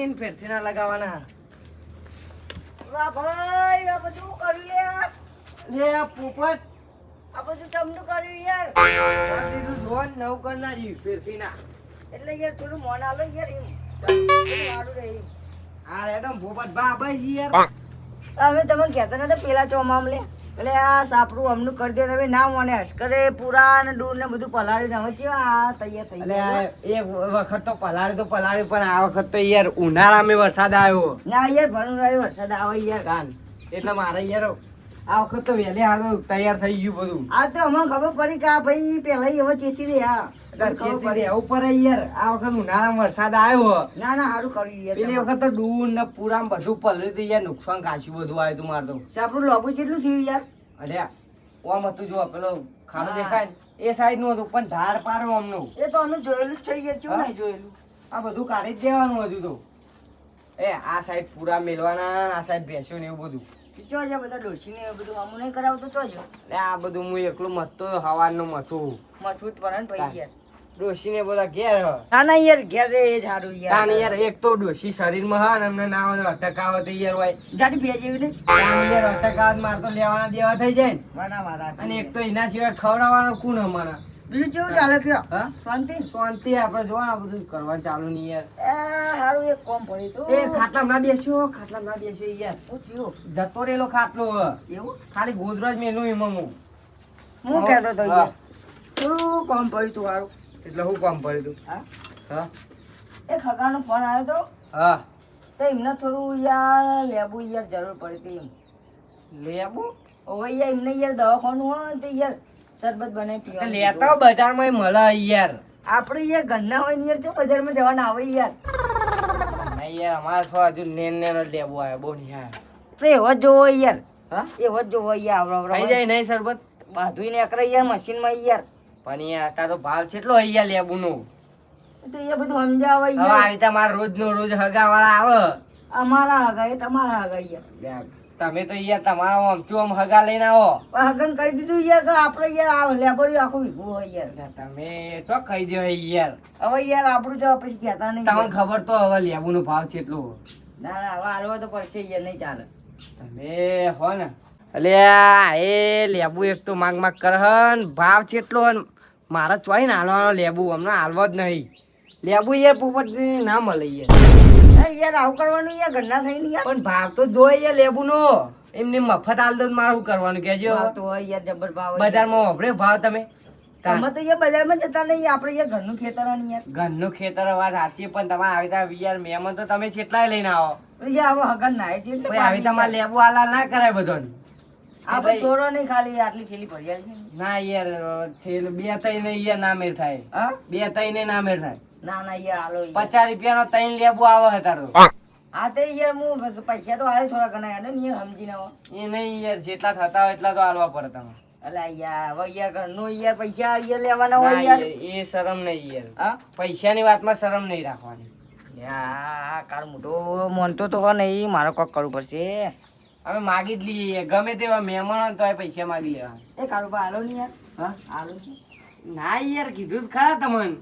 પીલા બીલા કાઢીને ના લગાવવાના. વાહ ભાઈ આ બધું કર્યું લે લે આ પોપટ. બધું ચમનું કર્યું યાર. કરી દીધું જોન નવ કરનારી ફેરથી ના એટલે યાર થોડું મોન આલો યાર એમ. સારું રે. આ રેડમ પોપટ બા બસ યાર. હવે તમે કહેતા નતા પેલા ચોમામ લે એટલે આ સાપડું અમનું કરી દે તમે ના મને હશકરે પૂરા ને દૂર ને બધું પલાળ્યું હવે આ તૈયાર થઈ એ ગયા. આ વખત તો પલાળ્યું તો પલાળ્યું પણ આ વખત તો યાર ઉનાળામાં વરસાદ આવ્યો. ના યાર ભણું વરસાદ આવે યાર. કાન એટલે મારે યાર આ વખત તો વહેલી હાલ તૈયાર થઈ ગયું બધું. આ તો અમને ખબર પડી કે આ ભાઈ પેલા હવે ચેતી રહ્યા. પડે. યાર. આ વખત ઉનાળામાં વરસાદ આવ્યો ના ના સારું કર્યું યાર પેલી વખત તો ડૂન ને પૂરા બધું પલરી તો યાર. નુકસાન કાશ્યું બધું આવ્યું તું મારે તો. સાપડું લોબુ કેટલું થયું યાર? અરે ઓમ હતું જો પેલો ખાડો. દેખાય એ સાઈડનું હતું પણ ધાર પાડો અમનું એ તો અમે જોયેલું જ છે યાર કેવું? નહીં જોયેલું? આ બધું કાઢી જ દેવાનું હતું તો. એ આ સાઈડ પૂરા મેલવાના આ સાઈડ ભેંસો ને એવું બધું. ચોજો બધા ડોસી ને બધું અમુ નહીં કરાવતો ચોજો આ બધું હું એકલું મથતો હવારનું મથું. જ પડે ને પછી યાર ને બધા ઘેર હ. ના ના યાર ઘેર રે એ સારું તાન યાર. યાર એક તો ડોશી શરીરમાં હા ને એમને ના હોય તો તો યાર હોય. જાડી બે જેવી નહીં. યાર અટકાવ માર તો લેવાના દેવા થઈ જાય ને. વાના મારા અને એક તો એના સિવાય ખવડાવવાનો કોણ અમારા. બીજું કેવું ચાલે કે શાંતિ? શાંતિ આપણે જોવા બધું કરવાનું ચાલુ નહીં યાર. એ સારું એક કોમ પડ્યું એ ખાટલા ના બેસ્યો ખાટલા ના બેસ્યો યાર. શું થયું? જતો રેલો ખાટલો. એવું? ખાલી ગોદરાજ મેલું એમાં હું. હું કહેતો તો યાર. શું કોમ પડ્યું તું સારું એટલે શું કામ પડ્યું તું હા? એ ખગાનો ફોન આવ્યો તો? હા. તો એમને થોડું યાર લેબુ યાર જરૂર પડી હતી એમ. લેબુ? હવે યાર એમને યાર દવાખાનું હોય તો યાર શરબત બનાવી પીવા લેતા બજારમાં મળે યાર. આપણે યાર ઘરના હોય ને યાર જો બજારમાં જવાના આવે યાર. ના યાર અમારે તો હજુ નેન નેનો લેબુ આવ્યો બહુ યાર તો એવો જ જોવો યાર. હા? એવો જ જોવો યાર આવડો થઈ જાય નહીં સરબત બાધુઈ નીકળે યાર મશીનમાં યાર. પણ યાર અત્યારે તો ભાવ કેટલો અહીંયા લેબુનો તો એ બધું સમજાવે હવે આ તમારા રોજ નો રોજ હગાવાળા આવે. અમારા હગા એ તમારા હગા યાર. તમે તો યાર તમારા આમથી આમ હગા લઈને આવો. હગન કહી દીધું યાર કે આપણે યાર આ લેબોડી આખું ભીગું હોય યાર. તમે ચો કહી દો યાર. હવે યાર આપણું જવા પછી કહેતા નહીં તમને ખબર તો હવે લેબુનો ભાવ કેટલો ના ના હવે હાલવા તો પડશે યાર નહીં ચાલે. તમે હો ને. એટલે એ લેબુ એક તો માંગ માંગ કરે હન ભાવ કેટલો હન. મારા ચોઈ હાલવાનો લેબુ હમણાં હાલવો જ નહીં. લેબુ યાર પોપટ ના મળે યાર. યાર આવું કરવાનું યાર ઘરના થઈ નહીં પણ ભાવ તો જોઈ યાર લેબુ નો એમને મફત હાલ દો તો મારે શું કરવાનું કેજો તો યાર જબર ભાવ બજારમાં વાપરે ભાવ તમે? તમે તો યાર બજારમાં જતા નહીં આપણે યાર ઘરનું ખેતર યાર. ઘરનું ખેતર વાત સાચી પણ તમારે આવી રીતે યાર મહેમાન તો તમે કેટલાય લઈને આવો. યાર હવે હગન નાય છે આવી તમારે લેબુ હાલ ના કરાય બધોને. આપણે ચોરો નહીં ખાલી આટલી થેલી ભરી આવી ના યાર થેલ- બે ત્રણ યાર ના થાય. હા? બે ત્રણ ને થાય. ના ના યાર હાલો પચાસ રૂપિયાનો ત્રણ લેબુ આવે હતા તો હા તે યાર હું પૈસા તો આવે થોડા ઘણા યાર ને યાર સમજીને એ નહીં યાર જેટલા થતા હોય એટલા તો હાલવા પડે તમે અલા યાર હવે યાર ઘરનું યાર પૈસા યાર લેવાના હોય યાર. એ શરમ નહીં યાર. હા? પૈસાની વાતમાં શરમ નહીં રાખવાની. યાર કાર મોટો મોનતો તો નહીં મારે કોક કરવું પડશે. અમે માગી જ લઈએ. ગમે તેવા મહેમાન તો પૈસા માગી લેવા એ કારું હાલો ને યાર. હા? હાલો છે. ના યાર કીધું ખરા તમને.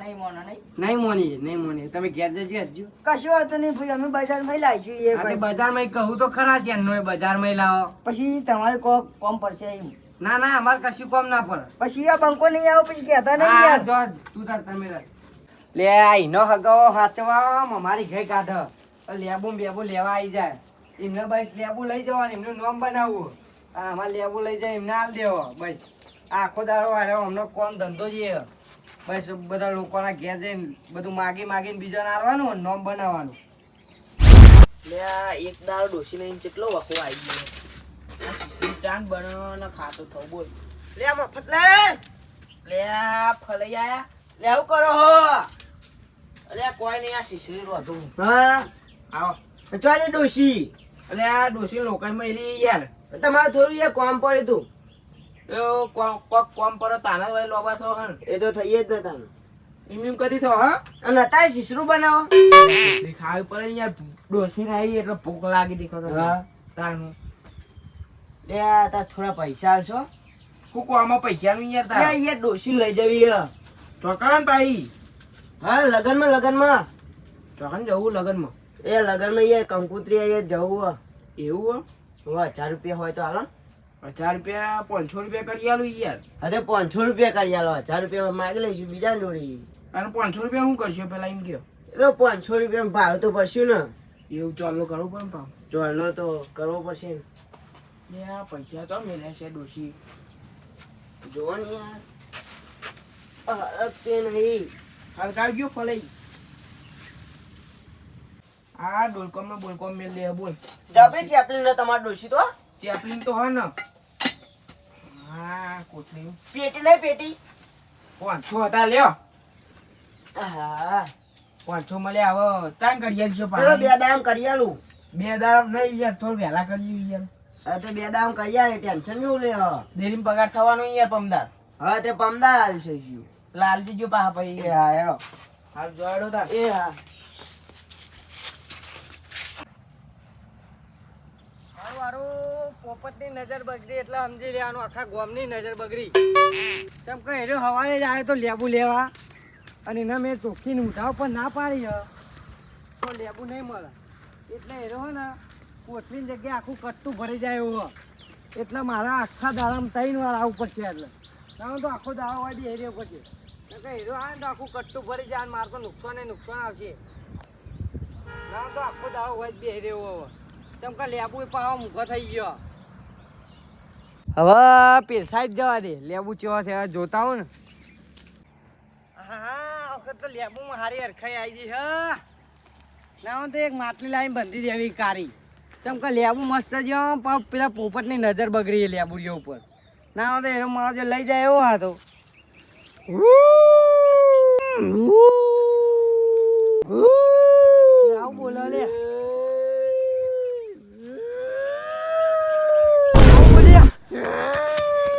નહીં મોનો નહીં. નહીં મોની નહીં મોની તમે ઘેર જજો હજુ કશું વાંધો નહીં ભાઈ અમે બજારમાં લાવીશું એ બજારમાં કહું તો ખરા છે નો બજારમાં લાવો. પછી તમારે કોક કોમ પડશે એમ. ના ના અમારે કશું કોમ ના પડે. પછી આ બંકો નહીં આવો પછી કહેતા નહીં યાર. જો તું તાર તમે. લે આઈનો હગાવો હાચવા અમારી ઘરે કાઢ. લેબુ બેબુ લેવા આવી જાય. એમને બસ લેબુ લઈ જવાનું એમનું નામ બનાવવું. આમાં લેબુ લઈ જાય એમને હાલ દેવો બસ. આખો દાડો વાળો અમને કોણ ધંધો છે? બસ બધા લોકોના ઘેર જઈને બધું માગી માગીને બીજાને હાલવાનું નામ બનાવવાનું. લે એક દાળ ડોસી લઈને કેટલો વખો આવી ગયો. ચાંદ બનાવવાનો ખાતો થવું બોલ. લે મફત ફટલા લે ફલઈ આયા. લે આવું કરો હો. કોઈ નહીં આ શીશરી રોધું. હા? આવો. ચાલે ડોશી. એટલે આ ડોસી લોકોને એલી યાર. તમારે થોડું યાર કોમ પડ્યું તું. કોમ કોક કોમ પર તાના ભાઈ લોબા થો હન. એ તો થઈ જ નતા એમ એમ કદી થો હા? અને અત્યારે શીશરું બનાવો. ખાવી પડે યાર. ડોશી આવી એટલે ભૂખ લાગી દીખો તો. હા. તાનું. લે તા થોડા પૈસા આલશો. હું કોમાં પૈસા નું યાર તા યાર ડોસી લઈ જવી યાર ચોકન ભાઈ. હા લગનમાં લગનમાં. ચોકન જવું લગનમાં. એ લગનમાં યાર કંકુત્રી એ જવું હે. એવું હવે હજાર રૂપિયા હોય તો હાલો હજાર રૂપિયા પાંચસો રૂપિયા કરી આલું યાર. અરે પાંચસો રૂપિયા કરી આલો હજાર રૂપિયા માગી લઈશું બીજા જોડી. અને પાંચસો રૂપિયા શું કરશો પેલા એમ કયો? એ તો પાંચસો રૂપિયા ભાડું તો પડશે ને. એવું ચાલો કરવું પણ ને પાછું. તો કરવો પડશે ને. આ પૈસા તો મેળ્યા છે ડોશી. જોવો ને યાર. આ હરખતે નહીં. હરકાવ ગયો ફલાઈ. આ ડોલકોમ નો બોલકોમ મેલ લે બોલ. જબરી ચેપલિન ને તમારે ડોશી તો ચેપલિન તો હોય ને. હા કોથળી પેટી નહીં પેટી. પાંચસો હતા લ્યો. હા. પાંચસો મળ્યા હવે ચાંગ કરી આલશો તો બે દામ કરી આલું. બે દામ નહીં યાર થોડું વહેલા કરી યાર. હા તો બે દામ કરી આલે ટેન્શન નહીં લે હા. દેરીમાં પગાર થવાનો યાર પમદાર. હા તે પમદાર જીવ. લાલજી જો પાહા પછી એ હા એનો હાલ જોડો તા એ હા. હારું હારું પોપટની નજર બગડી એટલે સમજી લેવાનું આખા ગોમની નજર બગડી. તેમ કે એનો હવારે જ આવે તો લેબુ લેવા. અને એને મેં ચોખ્ખીને ઉઠાવ પણ ના પાડી તો લેબુ નહીં મળે. એટલે હેરો ને કોથળીની જગ્યાએ આખું કટ્ટું ભરી જાય એવું એટલે મારા આખા દાડામાં ત્રણ વાર આવું પડશે એટલે. ના તો આખો દાડો વાળી હેર્યો પડશે કે હેરો આવે તો આખું કટ્ટું ભરી જાય મારે તો નુકસાન નુકસાન આવશે. ના તો આખો દાડો હોય જ બે હવે તેમ કે લેબુ પાવા મૂકો થઈ ગયો. હવે પેરસાઈ જ જવા દે. લેબુ ચેવા છે હવે જોતા હું ને. હા વખત તો લેબુ હારી હરખાઈ આવી ગઈ હા. ના હું તો એક માટલી લાવીને બંધી દેવી કારી. તેમ કે લેબુ મસ્ત જો પેલા પોપટની નજર બગડી છે લેબુ જે ઉપર. ના હું તો એનો મારો જે લઈ જાય એવો હતો. આવું બોલો લે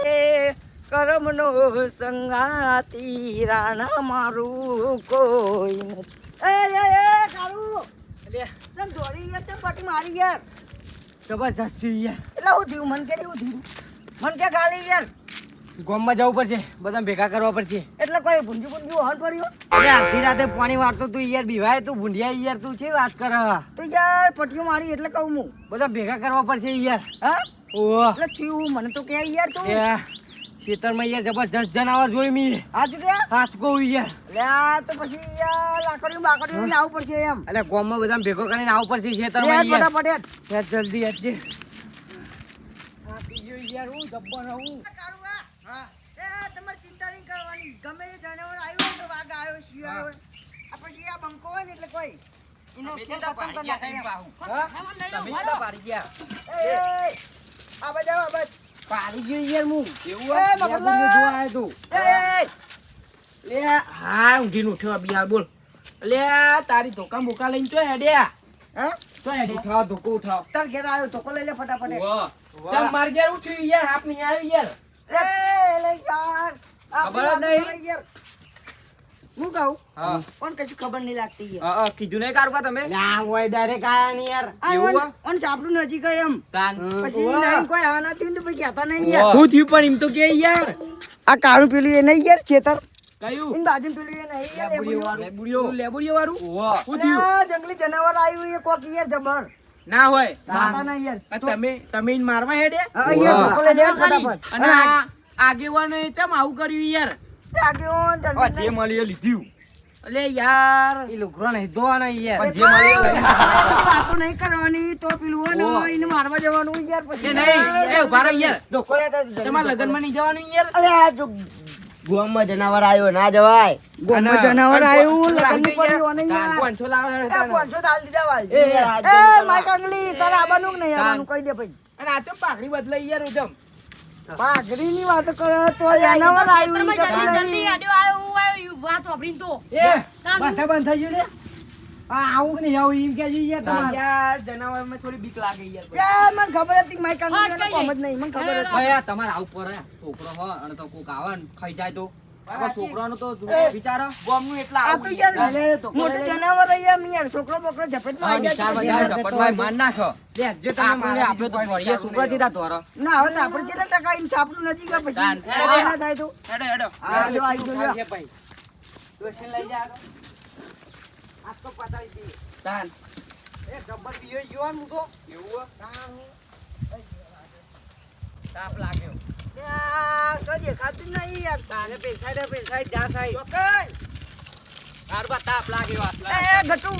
એ કરમનો સંગાતી રાણા મારું કોઈ નથી. એ એ એ કાળુ. લે. દોડી યાર તે પટી મારી યાર. જબરજસ્ત છે યાર. એટલે હું થયું મન કે થયું મન કે ગાલી યાર. ગોમમાં જવું પડશે. બધા ભેગા કરવા પડશે. એટલે કોઈ ભૂંજી ભૂંજી હણ પડ્યો અરે અડધી રાતે પાણી વાળતો તું યાર બીવાય તું ભૂંડિયા યાર તું છે વાત કર? તો યાર પટીઓ મારી એટલે કહું હું. બધા ભેગા કરવા પડશે યાર. હા? ઓહ. એટલે થયું મને તો કે યાર તું. ખેતરમાં યાર જબરજસ્ત જનાવર જોઈ મી. હાચ કે હાચ કહું યાર લે તો પછી યાર લાકડીઓ બાકડીઓ લઈને પડશે એમ. એટલે ગામમાં બધા ભેગો કરીને આવવું પડશે ખેતરમાં યાર. ફટાફટ યાર જલ્દી હેડજે હા બીજું યાર હું જબ્બર હું. પાડી ગયો યાર હું તું. લે હા ઊંઘીને ઉઠ્યો બિયાર બોલ. લે તારી ધોકા બોકા લઈને ચો હેડે હા? ચો હેડે ઉઠાવ ધોકો ઉઠાવ. તાર ઘેર આવ્યો ધોકો લઈ લે ફટાફટ તમ માર ઘેર ઉઠ્યું યાર હાથ નહીં આવ્યું યાર. એ લે યાર. ખબર નહીં. યાર. હું કહું? પણ કશું ખબર નહીં લાગતી કીધું નહીં કાઢવા તમે? ના હોય ડાયરેક્ટ આયા નહીં યાર. એવું ઓન સાપડું નજીક એમ. પછી નહીં કોઈ આ થયું તો પછી કહેતા નહીં યાર. શું થયું પણ એમ તો કે યાર. આ કાળું પેલું એ નહીં યાર છેતર. કયું? એની બાજુ પેલું એ નહીં યાર લેબુડિયું. લેબુડિયો. લેબુડિયો. વાળું? શું થયું? જંગલી જનાવર આવ્યું એ કોક યાર જબર. ના હોય. તમે તમે મારવા હેડે? અને આ ચમ આવું કર્યું યાર? આગેવાન જલ્દી નહીં. મળ્યો લીધું. અલે યાર. એ લુગડો નહીં ધોવાના યાર. જે મળ્યું વાતો નહીં કરવાની તો પેલું એને મારવા જવાનું યાર પછી. નહીં એ ઊભા રહો યાર. ધોકો તમારા લગનમાં નહીં જવાનું યાર? અલે આ જો ગોમમાં જનાવર આવ્યો ના જવાય. ગોમમાં જનાવર આવ્યું લગનનું પડ્યું યાર. લાવો દાલ દીધા વાલ. એ. માય કાંગલી તારે કે નહીં? આવવાનું કહી દે ભાઈ. અને આ ચમ પાઘડી બદલાઈ યાર ઉધમ પાઘડીની વાત કરે તો જનાવર આવ્યું જલ્દી જલ્દી આડ્યો આવ્યો હું આવ્યો વાત વાપરીને તો. એ તાન. બંધ થઈ ગયું લે. આ આવું કે નહીં આવું એમ કહેજો યાર તમારે. જનાવર જનાવરમાં થોડી બીક લાગે યાર યાર મને ખબર હતી કે માય કાંગલી કોમ જ નહીં મને ખબર હતી. તમારે આવું પર છોકરો હો અને તો કોક આવે ને ખાઈ જાય તો. છોકરાનો તો વિચારો ગોમનું એટલા આ તો યાર. યાર જનાવર યાર યાર છોકરો બોકરો ઝપેટમાં આવી જાય તો વિચાર પછી બધા ઝપટભાઈ માર નાખો. લે, જો તમે આપણે આપણે તો ભણીએ છોકરા દીધા ધોરો ના હવે આપણે કેટલા ટકા ઇન સાપડું નથી ગયા પછી ના થાય તો. હેડો હેડો. આ જો આવી ગયો છે ભાઈ. ડોશીને લઈ જા આ તો પતાવી દઈએ. તાન. એ ગબ્બર બીયો ગયો ને એવું તાપ લાગ્યો. ત્યાં તો નહીં યાર. તારે પૈસા દે પૈસા જા સાહેબ. કારુબા તાપ લાગ્યો આટલા એ ગટુ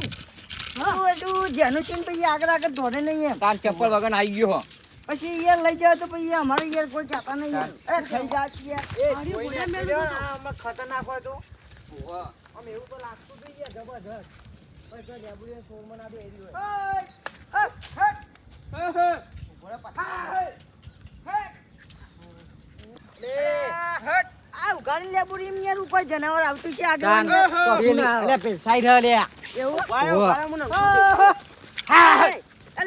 તું જેનું છે પછી આગળ આગળ દોડે નહીં એમ. તાર ચપ્પલ વગર આવી ગયો પછી યાર લઈ જાય તો પછી અમારે યાર કોઈ કહેતા નહીં યાર એ ખાઈ જા યાર. એ મારી કોઈ બોલે ના મેલું કર્યો, તો. આ હમણાં ખતરનાક હોય તો. એવું તો લાગતું હતું યાર જબરજસ્ત. પછી હોય રે પાછો. લે, હટ! આ ઉઘાડી લેબુડી એમ યાર ઉપર જનાવર આવતું છે આગળ. લે એવું!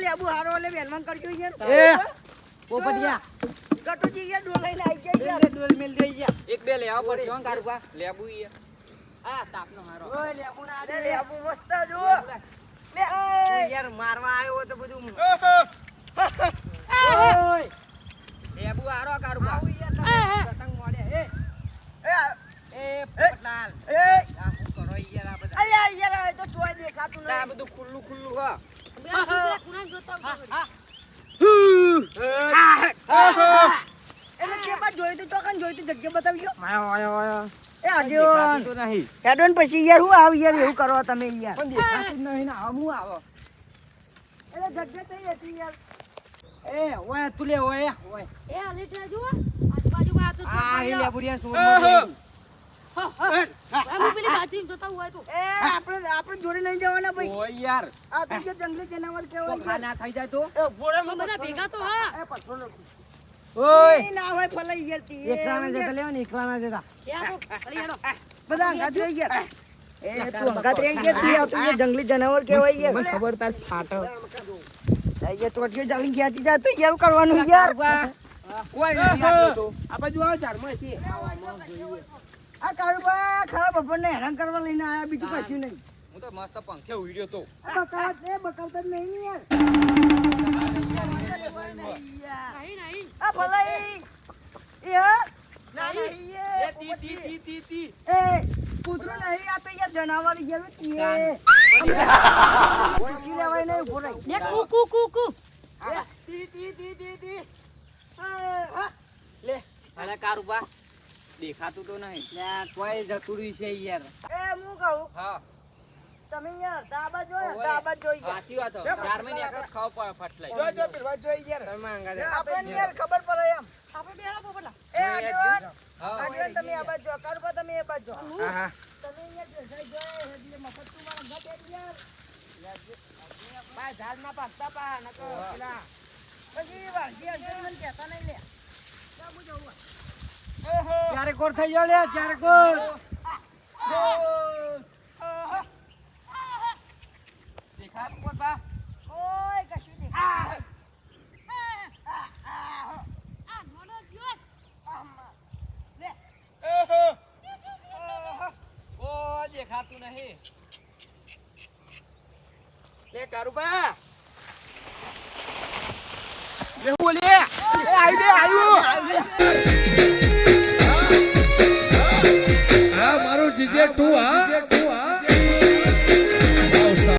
લેબુ હારો એટલે વેલવાન કરજો યાર. એ પોપટિયા ગટુજી યાર ડોલાઈને આઈ ગયા યાર. ડોલ મેલ ગયા. એક બે લેવા હો કારુબા લેબુ આ તાપનો હારો. ઓય લેબુ ના દે. લેબુ મસ્ત જો લે. યાર મારવા આવ્યો તો બધું ઓય. લેબુ હારો કારુબા આવું યાર તમે પતંગ મોડે એ એ એ પોપટલાલ એ આ હું કરો યાર આ બધા અલ્યા યાર હવે તો તોય દેખાતું આ નહીં બધું ખુલ્લું ખુલ્લું હો બે બે કુણાન જોતા હોય. એટલે તે બાદ જોયું તું ટોકન જોયું તું જગ્યા બતાવજો આયો આયો આયો એ નહીં હેડોન પછી યાર હું આવ યાર એવું કરો તમે યાર. પણ દેખાતું નહીં ને આમ હું આવો? એટલે જગ્યા થઈ હતી યાર? એ ઓય તું લે ઓય ઓય એ તો આ જોતા આપણે જોડે નહીં જવાના ભાઈ. યાર. આ તો જે જંગલી જનાવર કેવાય ના થઈ જાય તો? એ ભોળે તો બધા ભેગા તો હા. એ ઓય. ના હોય ફલાઈ યાર તી. એકલાના જતા લેવા ને એકલાના જતા. બધા અંગાત રહી ગયા. એ તું અંગાત રહી ગયા તું જંગલી જનાવર કહેવાય યાર. મને ખબર તાર ફાટો. જાય તો યાર કરવાનું યાર? કોઈ નથી આટલો તો. આ બાજુ આવો આ કાળુબા ખરાબ આપણને હેરાન કરવા લઈને આયા બીજું કશું નહીં. હું તો મસ્ત પંખે ઉડ્યો તો. એ બકાવત નહીં યાર. નહીં નહીં આ ફલાઈ એ નહીં નહીં યાર જનાવર યાર તીએ ચીચી લેવાય નહીં ઊભો રહી. લે કુ કુ કુ કુ. તી તી તી તી તી. આ, હા. અરે કારુબા દેખાતું તો નહીં. કોઈ જતુરી છે યાર. એ હું કહું? હા. તમે યાર દાબા જોયો દાબા જોઈ સાચી વાત. ચાર મહિને ખાવ. તમે આંગા આપણે યાર ખબર પડે એમ. આપણે બેડા પોપટલા એ આગેવાન તમે આ બાજુ જો કારુબા તમે એ બાજુ જો હા, હા. તમે બેઠ ઝાડમાં પાકતા પા નકર પેલા. પછી વાંચી હશે મને કહેતા નહીં લે. ચારે કોર થઈ ગયો લે ચારે કોર દેખાતું કોણ બા? ઓય કશું દેખાય આ નોનો ગયો ઓ દેખાતું નહીં. લે કારુબા લે હું લે એ આયુ લે